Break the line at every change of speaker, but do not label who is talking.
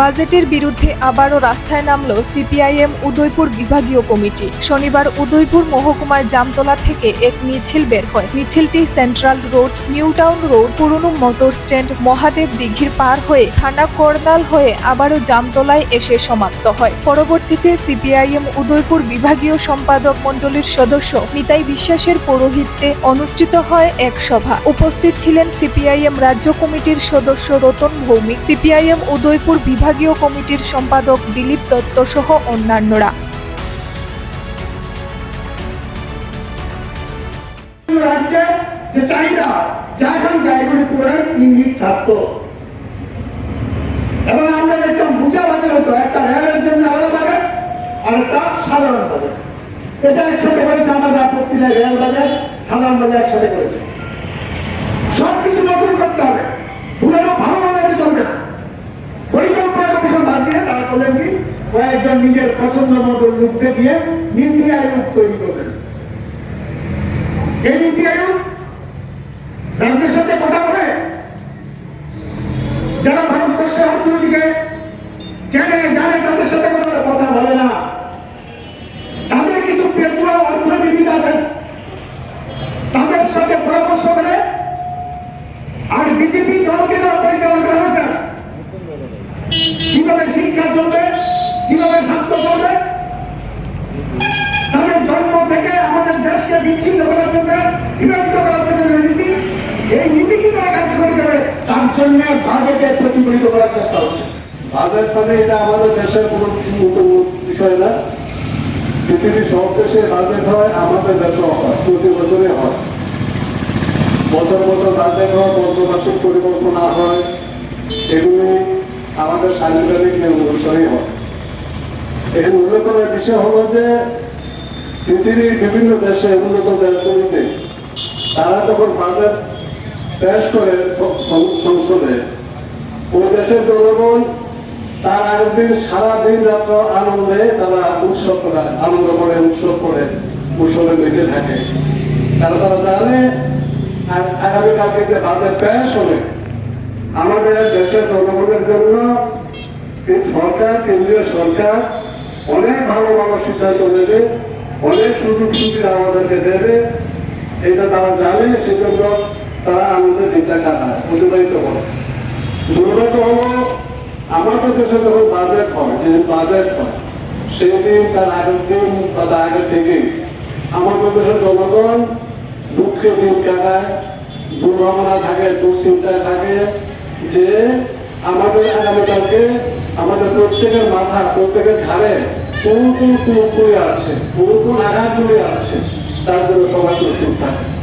বাজেটের বিরুদ্ধে আবারও রাস্তায় নামল সিপিআইএম উদয়পুর বিভাগীয় কমিটি। শনিবার উদয়পুর মহকুমায় জামতলা থেকে এক মিছিল বের হয়। মিছিলটি central road, new town road, পুরনো মোটর স্ট্যান্ড, মহাদেব দিঘির পার হয়ে থানা করদাল হয়ে আবারও জামতলায় এসে সমাপ্ত হয়। পরবর্তীতে সিপিআইএম উদয়পুর বিভাগীয় সম্পাদক মণ্ডলীর সদস্য নিতাই বিশ্বাসের পৌরোহিত্যে অনুষ্ঠিত হয় এক সভা। উপস্থিত ছিলেন সিপিআইএম রাজ্য কমিটির সদস্য রতন ভৌমিক। সিপিআইএম উদয়পুর বিভাগীয় কমিটির সম্পাদক দিলীপ দত্ত সহ অন্যান্যরা।
এবং আমরা হতো, একটা রেলের জন্য আলাদা বাজেট আর একটা সাধারণ বাজেট এটা একসাথে করেছে আমাদের আপত্তি রেল বাজেট সাধারণ বাজেট একসাথে করেছে। সব কিছু নতুন করতে হবে পুরনো ভালো হবে চলবে না পরিকল্পনা কমিশন বাদ দিয়ে তারা বলেন কি কয়েকজন নিজের পছন্দ মতো লোককে দিয়ে নীতি আয়োগ তৈরি করবেন। এই নীতি আয়োগ কীভাবে শিক্ষা চলবে, কীভাবে স্বাস্থ্য চলবে, তাদের জন্ম থেকে আমাদের দেশকে বিচ্ছিন্ন করার জন্য, বিভাজিত করার জন্য নীতি, এই নীতি কি করে কার্যকরী করবে? তার জন্য ভারতকে প্রতিফলিত করার চেষ্টা হচ্ছে।
বাজেট মানে এটা আমাদের দেশের কোনো বিষয় না। পৃথিবীর সব দেশে বাজেট হয়, আমাদের দেশেও হয়, প্রতি বছরে হয়। বছর বছর বাজেট হয় পঞ্চবার্ষিক পরিকল্পনা হয়। এগুলি আমাদের সাংবিধানিক নিয়ম অনুসারেই হয় এর উল্লেখনের বিষয় হলো যে পৃথিবীর বিভিন্ন দেশে উন্নত দেশগুলিতে তারা যখন বাজেট পেশ করে সংসদে। ওই দেশের জনগণ তার আগের দিন সারাদিন রাত্র আনন্দে তারা উৎসব করে, আনন্দ করে, উৎসব করে উৎসবে বেঁচে থাকে। কারণ তারা জানে আগামীকালকে যে বাজেট পেশ হবে আমাদের দেশের জনগণের জন্য সরকার, কেন্দ্রীয় সরকার অনেক ভালো ভালো সিদ্ধান্ত নেবে, অনেক সুযোগ সুবিধা আমাদেরকে দেবে। এটা তারা জানে, সেজন্য তারা আমাদের দিনটা কাটায়, অতিবাহিত করে। দুর্ভাগ্য হলো আমাদের দেশে যখন বাজেট হয় যে বাজেট হয় সেই দিন তার আগের দিন বা তার আগের থেকে আমাদের দেশের জনগণ দুঃখে দিন কাটায়, দুর্ভাবনা থাকে, দুশ্চিন্তায় থাকে। যে আমাদের আগামীকালকে আমাদের প্রত্যেকের মাথা প্রত্যেকের ঘাড়ে কোন কোন কুকুরে আছে কোন কোন আঘাত আছে তার জন্য সবাই প্রস্তুত থাকে